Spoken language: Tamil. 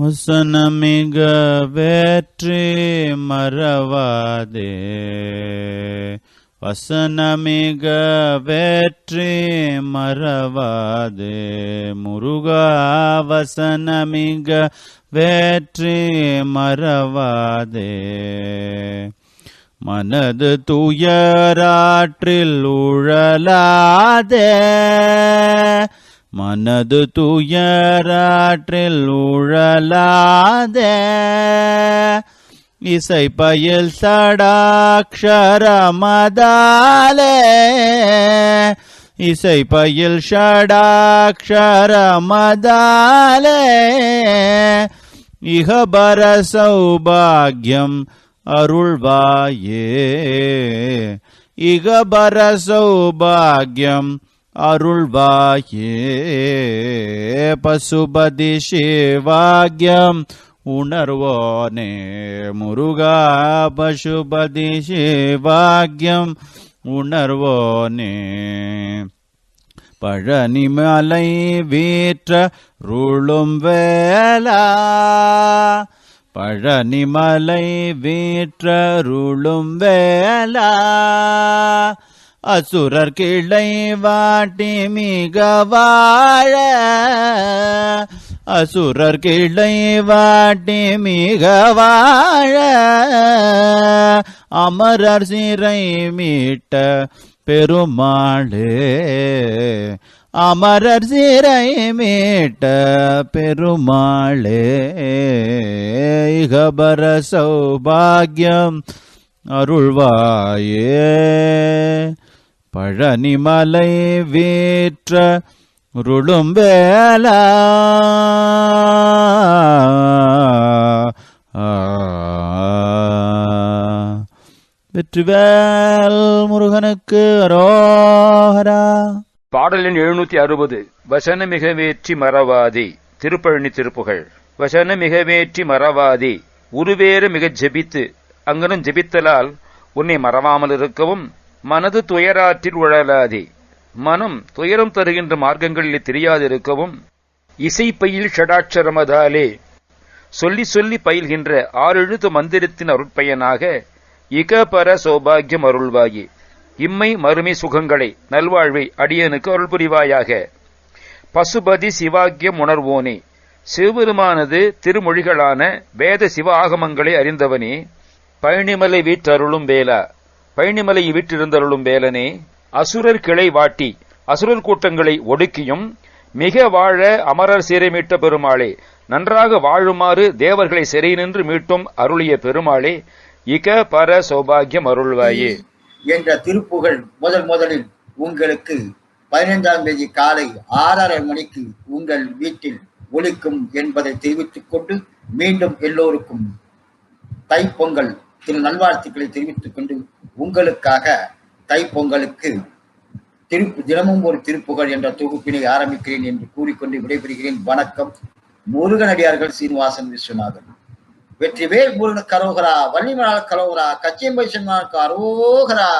वसनमि ग्रि मरवादे वसनमि ग्रि मरवादे मुरुगा वसनमि ग्रि मरवादे। மனது துயராற்றில் உழலாதே. மனது துயராற்றில் உழலாதே. இசை பயில் சடாக்ஷரமதாலே. இசை பயில் ஷடாக்ஷரமதாலே இகபர சௌபாகியம் அருள்வாயே. இகபர சௌபாகியம் அருள்வாயே. பசுபதி சிவாகியம் உணர்வோனே. முருகா பசுபதி சிவாகியம் உணர்வோனே. பழனிமலை வீற்ற ருளும் வேலா பழனிமலை வீற்றருளும் வேலா. அசுரர் கிளை வாட்டி மிக வாழ. அசுரர் கிளை வாட்டி மிக வாழ. அமரர் சிறை மீட்ட பெருமாளே. அமரர் சீரை மீட்ட பெருமாளே இகபர சௌபாகியம் அருள்வாயே. பழனிமலை வீற்ற ருளும் வேலா வெற்றிவேல் முருகனுக்கு அரோஹரா பாடலின் எழுநூத்தி அறுபது வசன மிகவேற்றி மறவாதி திருப்பழனி திருப்புகழ் வசன மிகவேற்றி மறவாதி உருவேறு மிகச் ஜெபித்து அங்கனும் ஜெபித்தலால் உன்னை மறவாமல் இருக்கவும் மனது துயராற்றில் உழலாதே. மனம் துயரம் தருகின்ற மார்க்கங்களில் தெரியாதிருக்கவும் இசை பயில் ஷடாட்சரமதாலே சொல்லி சொல்லி பயில்கின்ற ஆறெழுத்து மந்திரத்தின் அருட்பயனாக இகபர சௌபாகியம் அருள்வாயி. இம்மை மறுமை சுகங்களை நல்வாழ்வை அடியனுக்கு அருள் புரிவாயாக பசுபதி சிவாக்கியம் உணர்வோனே சிவபெருமானது திருமொழிகளான வேத சிவ ஆகமங்களை அறிந்தவனே பழனிமலை வீற்றருளும் வேலா பழனிமலை வீற்றிருந்தருளும் வேலனே அசுரர் கிளை வாட்டி அசுரர் கூட்டங்களை ஒடுக்கியும் மிக வாழ அமரர் சீரமீட்ட பெருமாளே நன்றாக வாழுமாறு தேவர்களை சிறை நின்று மீட்டும் அருளிய பெருமாளே இக பர சௌபாகியம் அருள்வாயே. என்ற திருப்புகழ் முதல் முதலில் உங்களுக்கு பதினைந்தாம் தேதி காலை ஆறரை மணிக்கு உங்கள் வீட்டில் ஒழிக்கும் என்பதை தெரிவித்துக் கொண்டு மீண்டும் எல்லோருக்கும் தைப்பொங்கல் திரு நல்வாழ்த்துக்களை தெரிவித்துக் கொண்டு உங்களுக்காக தைப்பொங்கலுக்கு திருப்பு தினமும் ஒரு திருப்புகழ் என்ற தொகுப்பினை ஆரம்பிக்கிறேன் என்று கூறிக்கொண்டு விடைபெறுகிறேன். வணக்கம். முருகனடியார்கள் சீனிவாசன் விஸ்வநாதன். வெற்றிவேல் முருகனுக்கு அரோகரா வள்ளிமலால் கரோகரா கச்சியம்பை சென்மானுக்கு அரோகரா